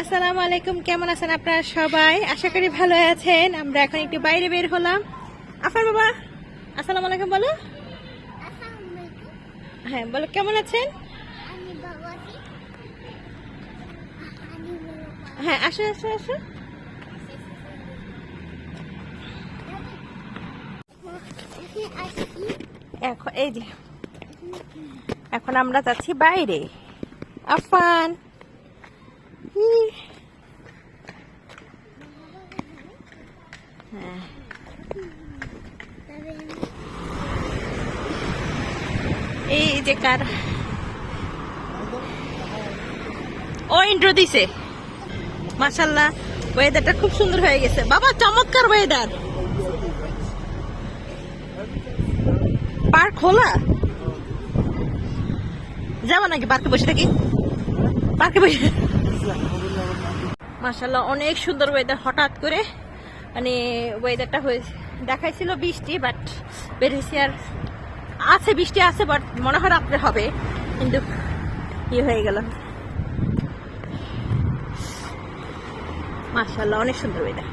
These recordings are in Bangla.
আসসালামু আলাইকুম, কেমন আছেন আপনারা সবাই? আশা করি ভালো আছেন। আমরা এখন একটু বাইরে বের হলাম। আফার বাবা, আসসালামু আলাইকুম বলো। হ্যাঁ বলো, কেমন আছেন? হ্যাঁ আসো আসো আসো। এখন, এই যে, এখন আমরা যাচ্ছি বাইরে। আফান। হ্যাঁ। এই যে কার? ও ইন্ট্রো দিছে। মাশাল্লাহ ওয়েদারটা খুব সুন্দর হয়ে গেছে। বাবা, চমৎকার ওয়েদার পার্ক খোলা? যাব নাকি পার্কে বসে থাকি? পার্কে বসে মাশাল্লাহ অনেক সুন্দর ওয়েদার হঠাৎ করে মানে ওয়েদারটা হয়েছে দেখাইছিল বৃষ্টি বাট বের হয়েছে আর আছে বৃষ্টি আছে বাট মনে হয় রাত্রে হবে কিন্তু ইয়ে হয়ে গেল। মাশাল্লাহ অনেক সুন্দর ওয়েদার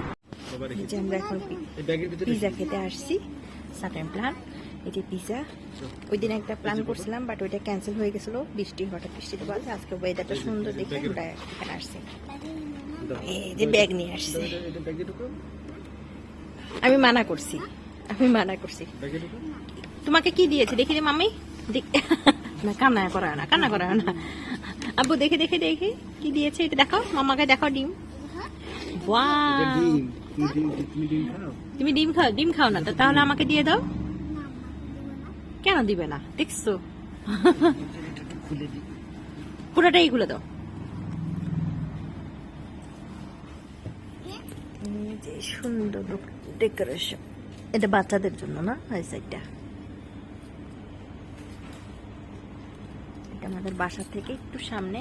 আমরা এখন পিজা খেতে আসছি সাটেন প্ল্যান যে পিজা ওই দিন একটা প্ল্যান করছিলাম বাট ওইটা ক্যান্সেল হয়ে গেছিল। বৃষ্টি হঠাৎ বৃষ্টিতে বাদ আজকে ওয়েদারটা সুন্দর দেখে আমরা এখানে আসছি। এই যে ব্যাগ নিয়ে আসছি। আমি মানা করছি। আমি মানা করছি। তোমাকে কি দিয়েছে? দেখি রে মামি দেখ- না কান্না করা না কান্না করা না। আব্বু দেখে দেখে দেখে। কি দিয়েছে এটা দেখাও? মামাকে দেখাও ডিম! তুমি ডিম খাও ডিম খাও না তো তাহলে আমাকে দিয়ে দাও। কেন দিবে না? দেখছ? পুরোটাই খুলে দাও। সুন্দর ডেকোরেশন এটা বাচ্চাদের জন্য না? এই সাইডটা এটা আমাদের বাসা থেকে একটু সামনে।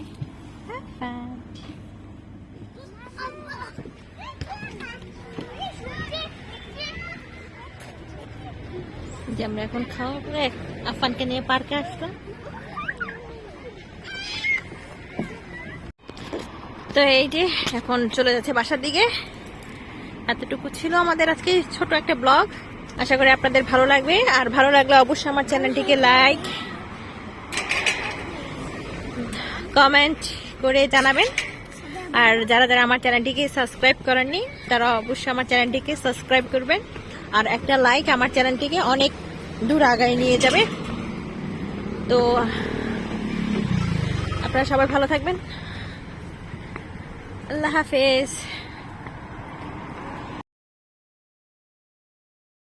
হ্যাঁ। যে আমরা এখন খাওয়া পরে আফানকে নিয়ে পার্কে আসলাম। তো এই যে এখন চলে যাচ্ছে বাসার দিকে। এতটুকু ছিল আমাদের আজকে ছোট একটা ব্লগ। আশা করি আপনাদের ভালো লাগবে। আর ভালো লাগলে অবশ্যই আমার চ্যানেলটিকে লাইক, কমেন্ট করে জানাবেন। আর যারা যারা আমার চ্যানেলটিকে সাবস্ক্রাইব করেননি, তারা অবশ্যই আমার চ্যানেলটিকে সাবস্ক্রাইব করবেন। আর একটা লাইক আমার চ্যানেলটিকে অনেক দূর আগায় নিয়ে যাবে। তো আপনারা সবাই ভালো থাকবেন। আল্লাহ হাফেজ।